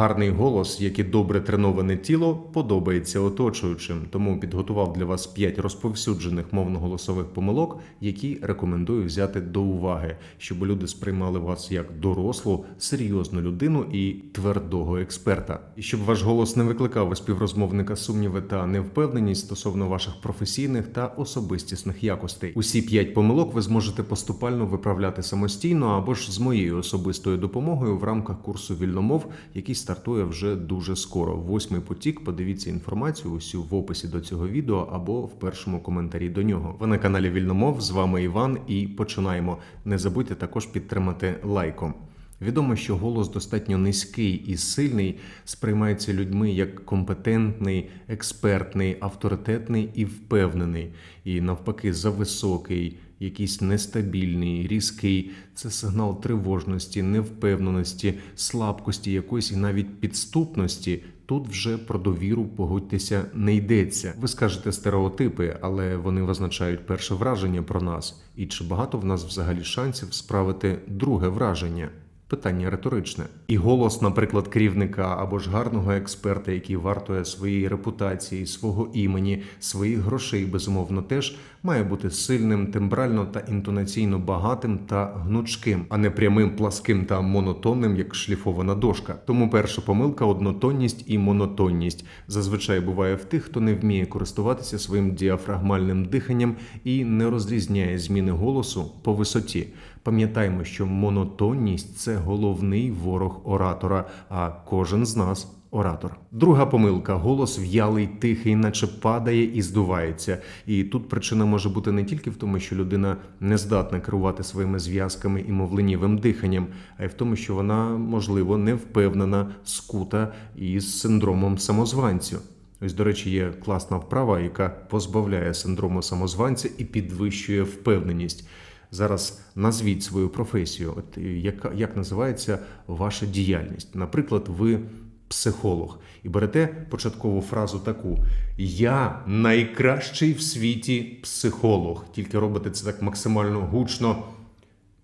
Гарний голос, як і добре треноване тіло, подобається оточуючим. Тому підготував для вас 5 розповсюджених мовно-голосових помилок, які рекомендую взяти до уваги, щоб люди сприймали вас як дорослу, серйозну людину і твердого експерта. І щоб ваш голос не викликав у співрозмовника сумніви та невпевненість стосовно ваших професійних та особистісних якостей. Усі 5 помилок ви зможете поступально виправляти самостійно або ж з моєю особистою допомогою в рамках курсу вільномов, який стартує вже дуже скоро. Восьмий потік. Подивіться інформацію усю в описі до цього відео або в першому коментарі до нього. Ви на каналі Вільномов. З вами Іван, і починаємо. Не забудьте також підтримати лайком. Відомо, що голос достатньо низький і сильний сприймається людьми як компетентний, експертний, авторитетний і впевнений, і навпаки, зависокий, якийсь нестабільний, різкий. Це сигнал тривожності, невпевненості, слабкості якоїсь і навіть підступності. Тут вже про довіру погодьтеся не йдеться. Ви скажете стереотипи, але вони визначають перше враження про нас. І чи багато в нас взагалі шансів справити друге враження? Питання риторичне. І голос, наприклад, керівника або ж гарного експерта, який вартує своєї репутації, свого імені, своїх грошей, безумовно, теж має бути сильним, тембрально та інтонаційно багатим та гнучким, а не прямим, пласким та монотонним, як шліфована дошка. Тому перша помилка однотонність і монотонність зазвичай буває в тих, хто не вміє користуватися своїм діафрагмальним диханням і не розрізняє зміни голосу по висоті. Пам'ятаємо, що монотонність це головний ворог оратора, а кожен з нас оратор. Друга помилка: голос в'ялий, тихий, наче падає і здувається. І тут причина може бути не тільки в тому, що людина не здатна керувати своїми зв'язками і мовленнєвим диханням, а й в тому, що вона, можливо, не впевнена, скута і з синдромом самозванцю. Ось, до речі, є класна вправа, яка позбавляє синдрому самозванця і підвищує впевненість. Зараз назвіть свою професію. От е, яка як називається ваша діяльність? Наприклад, ви психолог, і берете початкову фразу таку: Я найкращий в світі психолог. Тільки робите це так максимально гучно.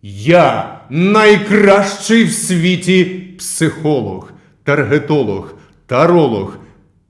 Я найкращий в світі психолог, таргетолог, таролог.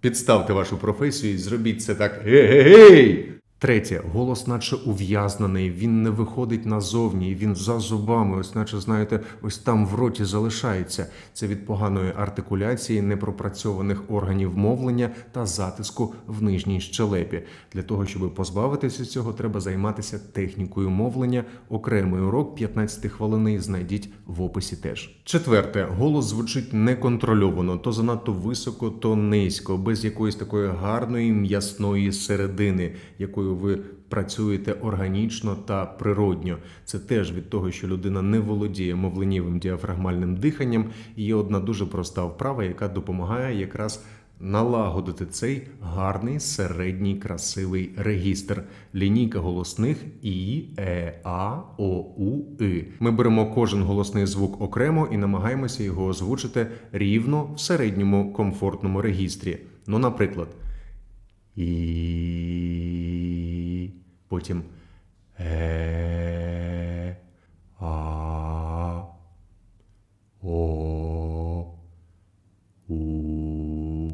Підставте вашу професію і зробіть це так. Гей-гей-гей! Третє, голос, наче ув'язнений, він не виходить назовні, він за зубами, ось наче, знаєте, ось там в роті залишається. Це від поганої артикуляції, непропрацьованих органів мовлення та затиску в нижній щелепі. Для того, щоб позбавитися цього, треба займатися технікою мовлення. Окремий урок 15 хвилини знайдіть в описі теж. Четверте, голос звучить неконтрольовано, то занадто високо, то низько, без якоїсь такої гарної м'ясної середини, якою ви працюєте органічно та природньо. Це теж від того, що людина не володіє мовленнєвим діафрагмальним диханням. Є одна дуже проста вправа, яка допомагає якраз. Налагодити цей гарний середній красивий регістр. Лінійка голосних І, Е, А, О, У, И. Ми беремо кожен голосний звук окремо і намагаємося його озвучити рівно в середньому комфортному регістрі. Ну, наприклад, І. Потім Е. А. О. У.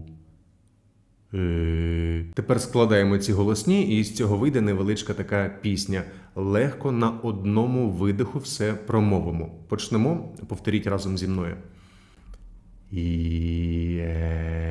Е. Тепер складаємо ці голосні, і з цього вийде невеличка така пісня. Легко на одному видиху все промовимо. Почнемо. Повторіть разом зі мною. І е,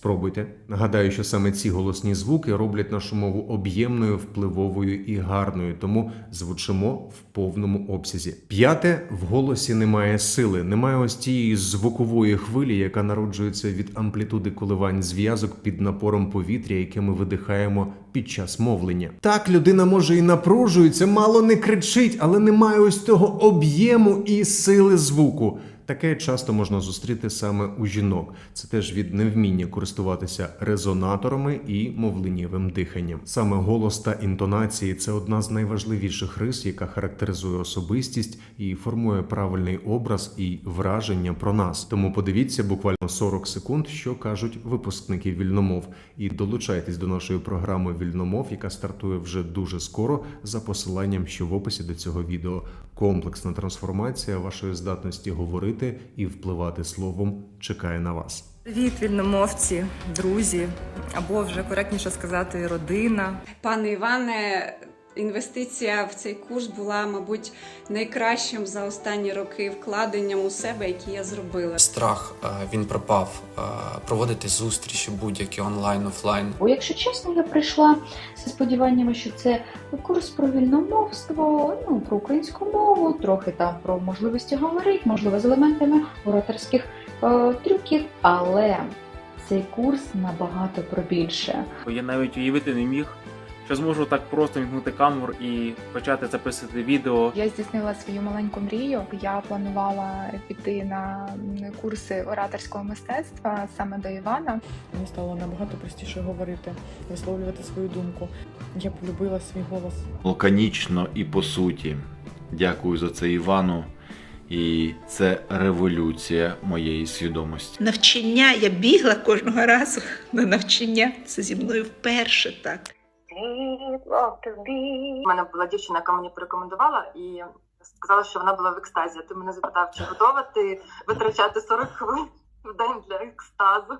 Спробуйте. Нагадаю, що саме ці голосні звуки роблять нашу мову об'ємною, впливовою і гарною, тому звучимо в повному обсязі. П'яте в голосі немає сили, немає ось тієї звукової хвилі, яка народжується від амплітуди коливань зв'язок під напором повітря, яке ми видихаємо під час мовлення. Так, людина може і напружується, мало не кричить, але немає ось того об'єму і сили звуку. Таке часто можна зустріти саме у жінок. Це теж від невміння користуватися резонаторами і мовленнєвим диханням. Саме голос та інтонації це одна з найважливіших рис, яка характеризує особистість і формує правильний образ і враження про нас. Тому подивіться буквально 40 секунд, що кажуть випускники вільномов, і долучайтесь до нашої програми Вільномов, яка стартує вже дуже скоро за посиланням, що в описі до цього відео. Комплексна трансформація вашої здатності говорити і впливати словом чекає на вас. Привіт, вільномовці, друзі, або вже коректніше сказати, родина. Пане Іване, інвестиція в цей курс була, мабуть, найкращим за останні роки вкладенням у себе, які я зробила. Страх е, він пропав. Е, Проводити зустрічі будь-які онлайн, офлайн. Бо, якщо чесно, я прийшла зі сподіваннями, що це курс про вільномовство, ну про українську мову, трохи там про можливості говорити, можливо, з елементами ораторських е, трюків. Але цей курс набагато про більше. Я навіть уявити не міг, що зможу так просто вімкнути камеру і почати записувати відео. Я здійснила свою маленьку мрію. Я планувала піти на курси ораторського мистецтва саме до Івана. Мені стало набагато простіше говорити, висловлювати свою думку. Я полюбила свій голос. лаконічно і по суті. Дякую за це Івану. І це революція моєї свідомості. Навчання я бігла кожного разу на навчання. Це зі мною вперше так. У мене була дівчина, яка мені порекомендувала і сказала, що вона була в екстазі. Ти мене запитав, чи готова ти витрачати 40 хвилин в день для екстазу.